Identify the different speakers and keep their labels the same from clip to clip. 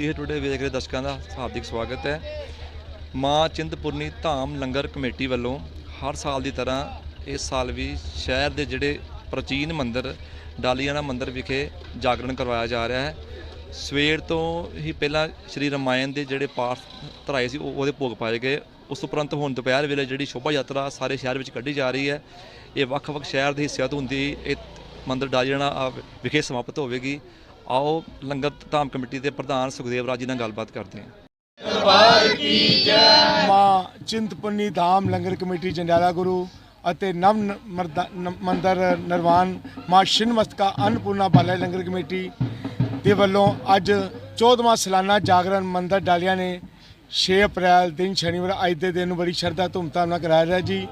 Speaker 1: Today ਵੇਖ ਰਹੇ ਦਰਸ਼ਕਾਂ ਦਾ ਹਾਰਦਿਕ ਸਵਾਗਤ ਹੈ। ਮਾਂ ਚਿੰਤਪੁਰਨੀ ਧਾਮ ਲੰਗਰ ਕਮੇਟੀ ਵੱਲੋਂ ਹਰ ਸਾਲ ਦੀ ਤਰ੍ਹਾਂ ਇਸ ਸਾਲ ਵੀ ਸ਼ਹਿਰ ਦੇ ਜਿਹੜੇ ਪ੍ਰਾਚੀਨ ਮੰਦਿਰ, ਡਾਲੀਆਣਾ ਮੰਦਿਰ ਵਿਖੇ ਜਾਗਰਣ ਕਰਵਾਇਆ ਜਾ ਰਿਹਾ ਹੈ। ਸਵੇਰ ਤੋਂ ਹੀ ਪਹਿਲਾਂ ਸ਼੍ਰੀ ਰਮਾਇਣ ਦੇ ਜਿਹੜੇ ਪਾਠ ਧਰਾਏ ਸੀ, ਉਹ- ਉਹਦੇ ਭੋਗ ਪਾਏ ਗਏ। ਉਸ ਉਪਰੰਤ ਹੁਣ ਦੁਪਹਿਰ ਵੇਲੇ ਜਿਹੜੀ ਸ਼ੋਭਾ ਯਾਤਰਾ ਸਾਰੇ ਸ਼ਹਿਰ ਵਿੱਚ ਕੱਢੀ ਜਾ ਰਹੀ ਹੈ। ਇਹ ਵੱਖ-ਵੱਖ ਸ਼ਹਿਰ ਦੇ ਹਿੱਸਿਆਂ ਤੋਂ ਹੁੰਦੀ ਇਹ ਮੰਦਿਰ ਡਾਲੀਆਣਾ ਆ ਵਿਖੇ ਸਮਾਪਤ ਹੋਵੇਗੀ। ਆਓ ਲੰਗਰ ਧਾਮ ਕਮੇਟੀ ਦੇ ਪ੍ਰਧਾਨ ਸੁਖਦੇਵ ਰਾਜ ਜੀ ਨਾਲ ਗੱਲਬਾਤ ਕਰਦੇ ਹਾਂ।
Speaker 2: ਮਾਂ ਚਿੰਤਪੁਰਨੀ ਧਾਮ ਲੰਗਰ ਕਮੇਟੀ ਜੰਡਿਆਲਾ ਗੁਰੂ ਅਤੇ ਨਵ ਮੰਦਰ ਨਿਰਵਾਣ ਮਾਂ ਸ਼ਿਨਮਸਤਕਾ ਅੰਨਪੂਰਨਾ ਬਾਲਾ ਜੀ ਲੰਗਰ ਕਮੇਟੀ ਦੇ ਵੱਲੋਂ ਅੱਜ 14ਵਾਂ ਸਾਲਾਨਾ ਜਾਗਰਣ ਮੰਦਰ ਡਾਲੀਆਂ ਨੇ 6 ਅਪ੍ਰੈਲ ਦਿਨ ਸ਼ਨੀਵਾਰ ਅੱਜ ਦੇ ਦਿਨ ਨੂੰ ਬੜੀ ਸ਼ਰਧਾ ਧੂਮਧਾਮ ਨਾਲ ਕਰਾਇਆ ਰਿਹਾ ਜੀ।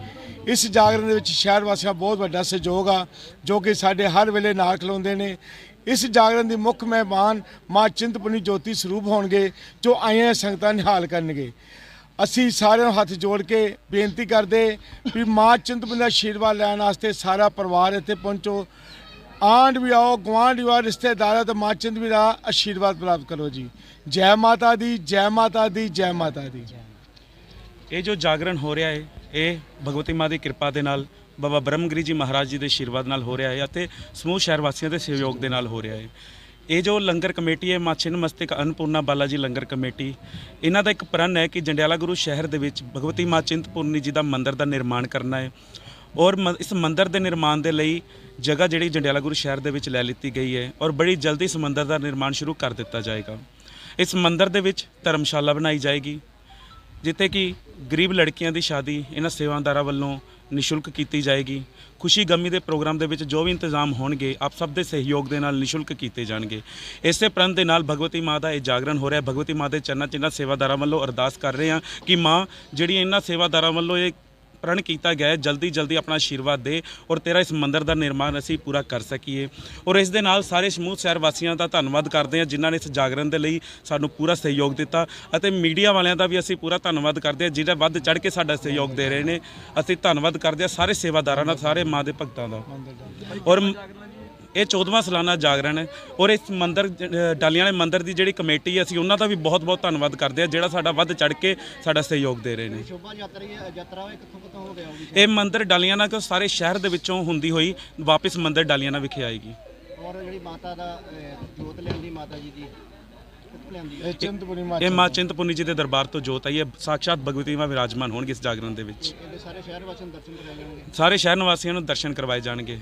Speaker 2: ਇਸ ਜਾਗਰਣ ਦੇ ਵਿੱਚ ਸ਼ਹਿਰ ਵਾਸੀਆਂ ਦਾ ਬਹੁਤ ਵੱਡਾ ਸਹਿਯੋਗ ਆ, ਜੋ ਕਿ ਸਾਡੇ ਹਰ ਵੇਲੇ ਨਾਲ ਖਲੋਂਦੇ ਨੇ। ਇਸ ਜਾਗਰਣ ਦੀ ਮੁੱਖ ਮਹਿਮਾਨ ਮਾਂ ਚਿੰਤਪੁਰਨੀ ਜੋਤੀ ਸਰੂਪ ਹੋਣਗੇ, ਜੋ ਆਈਆਂ ਸੰਗਤਾਂ ਨਿਹਾਲ ਕਰਨਗੇ। ਅਸੀਂ ਸਾਰਿਆਂ ਨੂੰ ਹੱਥ ਜੋੜ ਕੇ ਬੇਨਤੀ ਕਰਦੇ ਵੀ ਮਾਂ ਚਿੰਤਪੁਰਨੀ ਦਾ ਆਸ਼ੀਰਵਾਦ ਲੈਣ ਵਾਸਤੇ ਸਾਰਾ ਪਰਿਵਾਰ ਇੱਥੇ ਪਹੁੰਚੋ। ਆਂਡ ਵੀ ਆਓ, ਗੁਆਂਢ ਵੀ ਆਓ, ਰਿਸ਼ਤੇਦਾਰਾਂ ਤੇ ਮਾਂ ਚਿੰਤਪੁਰਨੀ ਦਾ ਆਸ਼ੀਰਵਾਦ ਪ੍ਰਾਪਤ ਕਰੋ ਜੀ। ਜੈ ਮਾਤਾ ਦੀ, ਜੈ ਮਾਤਾ ਦੀ, ਜੈ ਮਾਤਾ ਦੀ।
Speaker 3: ਇਹ ਜੋ ਜਾਗਰਣ ਹੋ ਰਿਹਾ ਹੈ ਇਹ ਭਗਵਤੀ ਮਾਂ ਦੀ ਕਿਰਪਾ ਦੇ ਨਾਲ ਬਾਬਾ ਬ੍ਰਹਮਗਿਰੀ ਜੀ ਮਹਾਰਾਜ ਜੀ ਦੇ ਆਸ਼ੀਰਵਾਦ ਨਾਲ ਹੋ ਰਿਹਾ ਹੈ ਅਤੇ ਸਮੂਹ ਸ਼ਹਿਰ ਵਾਸੀਆਂ ਦੇ ਸਹਿਯੋਗ ਦੇ ਨਾਲ ਹੋ ਰਿਹਾ ਹੈ। ਇਹ ਜੋ ਲੰਗਰ ਕਮੇਟੀ ਹੈ, ਮਾਂ ਛਿੰਨਮਸਤਕ ਅੰਨਪੂਰਨਾ ਬਾਲਾ ਜੀ ਲੰਗਰ ਕਮੇਟੀ, ਇਹਨਾਂ ਦਾ ਇੱਕ ਪ੍ਰਣ ਹੈ ਕਿ ਜੰਡਿਆਲਾ ਗੁਰੂ ਸ਼ਹਿਰ ਦੇ ਵਿੱਚ ਭਗਵਤੀ ਮਾਂ ਚਿੰਤਪੂਰਨੀ ਜੀ ਦਾ ਮੰਦਿਰ ਦਾ ਨਿਰਮਾਣ ਕਰਨਾ ਹੈ ਔਰ ਮ- ਇਸ ਮੰਦਿਰ ਦੇ ਨਿਰਮਾਣ ਦੇ ਲਈ ਜਗ੍ਹਾ ਜਿਹੜੀ ਜੰਡਿਆਲਾ ਗੁਰੂ ਸ਼ਹਿਰ ਦੇ ਵਿੱਚ ਲੈ ਲਿੱਤੀ ਗਈ ਹੈ ਔਰ ਬੜੀ ਜਲਦੀ ਇਸ ਮੰਦਿਰ ਦਾ ਨਿਰਮਾਣ ਸ਼ੁਰੂ ਕਰ ਦਿੱਤਾ ਜਾਏਗਾ। ਇਸ ਮੰਦਿਰ ਦੇ ਵਿੱਚ ਧਰਮਸ਼ਾਲਾ ਬਣਾਈ ਜਾਏਗੀ। ਜਿੱਥੇ ਕਿ ਗਰੀਬ ਲੜਕੀਆਂ ਦੀ ਸ਼ਾਦੀ ਇਹਨਾਂ ਸੇਵਾਦਾਰਾਂ ਵੱਲੋਂ ਨਿਸ਼ੁਲਕ ਕੀਤੀ ਜਾਏਗੀ। ਖੁਸ਼ੀ ਗਮੀ ਦੇ ਪ੍ਰੋਗਰਾਮ ਦੇ ਵਿੱਚ ਜੋ ਵੀ ਇੰਤਜ਼ਾਮ ਹੋਣਗੇ, ਆਪ ਸਭ ਦੇ ਸਹਿਯੋਗ ਦੇ ਨਾਲ ਨਿਸ਼ੁਲਕ ਕੀਤੇ ਜਾਣਗੇ। ਇਸੇ ਪ੍ਰੰਤ ਦੇ ਨਾਲ ਭਗਵਤੀ ਮਾਂ ਦਾ ਇਹ ਜਾਗਰਣ ਹੋ ਰਿਹਾ ਭਗਵਤੀ ਮਾਂ ਦੇ ਚਰਨਾਂ 'ਚ ਇਹਨਾਂ ਸੇਵਾਦਾਰਾਂ ਵੱਲੋਂ ਅਰਦਾਸ ਕਰ ਰਹੇ ਹਾਂ ਕਿ ਮਾਂ ਜਿਹੜੀ ਇਹਨਾਂ ਸੇਵਾਦਾਰਾਂ ਵੱਲੋਂ ਇਹ ਪ੍ਰਣ ਕੀਤਾ ਗਿਆ ਹੈ। ਜਲਦੀ ਜਲਦੀ ਆਪਣਾ ਆਸ਼ੀਰਵਾਦ ਦੇ ਔਰ ਤੇਰਾ ਇਸ ਮੰਦਿਰ ਦਾ ਨਿਰਮਾਣ ਅਸੀਂ ਪੂਰਾ ਕਰ ਸਕੀਏ। ਔਰ ਇਸ ਦੇ ਨਾਲ ਸਾਰੇ ਸਮੂਹ, ਸ਼ਹਿਰ ਵਾਸੀਆਂ ਦਾ ਧੰਨਵਾਦ ਕਰਦੇ ਹਾਂ, ਜਿਨ੍ਹਾਂ ਨੇ ਇਸ ਜਾਗਰਣ ਦੇ ਲਈ ਸਾਨੂੰ ਪੂਰਾ ਸਹਿਯੋਗ ਦਿੱਤਾ ਅਤੇ ਮੀਡੀਆ ਵਾਲਿਆਂ ਦਾ ਵੀ ਅਸੀਂ ਪੂਰਾ ਧੰਨਵਾਦ ਕਰਦੇ ਹਾਂ ਜਿਹੜੇ ਵੱਧ ਚੜ ਕੇ ਸਾਡਾ ਸਹਿਯੋਗ ਦੇ ਰਹੇ ਨੇ। ਅਸੀਂ ਧੰਨਵਾਦ ਕਰਦੇ ਹਾਂ ਸਾਰੇ ਸੇਵਾਦਾਰਾਂ ਦਾ, ਸਾਰੇ ਮਾਂ ਦੇ ਭਗਤਾਂ ਦਾ। ਔਰ ਇਹ 14ਵਾਂ ਸਾਲਾਨਾ ਜਾਗਰਣ ਹੈ ਔਰ ਇਸ ਮੰਦਿਰ ਡਾਲੀਆਂ ਵਾਲੇ ਮੰਦਿਰ ਦੀ ਜਿਹੜੀ ਕਮੇਟੀ ਹੈ ਅਸੀਂ ਉਹਨਾਂ ਦਾ ਵੀ ਬਹੁਤ ਬਹੁਤ ਧੰਨਵਾਦ ਕਰਦੇ ਹਾਂ ਜਿਹੜਾ ਸਾਡਾ ਵੱਧ ਚੜ ਕੇ ਸਾਡਾ ਸਹਿਯੋਗ ਦੇ ਰਹੇ ਨੇ।
Speaker 4: ਸ਼ੋਭਾ ਯਾਤਰਾ ਯਾਤਰਾ ਹੋਏ ਕਿੱਥੋਂ ਕਿੱਥੋਂ ਹੋ ਗਿਆ ਹੋਊਗੀ?
Speaker 3: ਇਹ ਮੰਦਿਰ ਡਾਲੀਆਣਾ ਕੋ ਸਾਰੇ ਸ਼ਹਿਰ ਦੇ ਵਿੱਚੋਂ ਹੁੰਦੀ ਹੋਈ ਵਾਪਸ ਮੰਦਿਰ ਡਾਲੀਆਣਾ ਵਿਖੇ ਆਏਗੀ।
Speaker 4: ਔਰ ਜਿਹੜੀ ਮਾਤਾ ਦਾ ਜੋਤ ਲੈਂਦੀ ਮਾਤਾ ਜੀ ਦੀ
Speaker 2: ਇਹ ਮਾਂ
Speaker 3: ਚਿੰਤਪੁਰਨੀ ਜੀ ਦੇ ਦਰਬਾਰ ਤੋਂ ਜੋਤ ਆਈ ਹੈ। ਸਾਖਸ਼ਾਤ ਭਗਵਤੀ ਮਾਂ ਵਿਰਾਜਮਾਨ ਹੋਣਗੇ ਇਸ ਜਾਗਰਣ ਦੇ ਵਿੱਚ।
Speaker 4: ਸਾਰੇ ਸ਼ਹਿਰ ਵਾਸੀਆਂ ਨੂੰ ਦਰਸ਼ਨ ਕਰਾਏ ਜਾਣਗੇ?
Speaker 3: ਸਾਰੇ ਸ਼ਹਿਰ ਨਿਵਾਸੀਆਂ ਨੂੰ ਦਰਸ਼ਨ ਕਰਵਾਏ ਜਾਣਗੇ।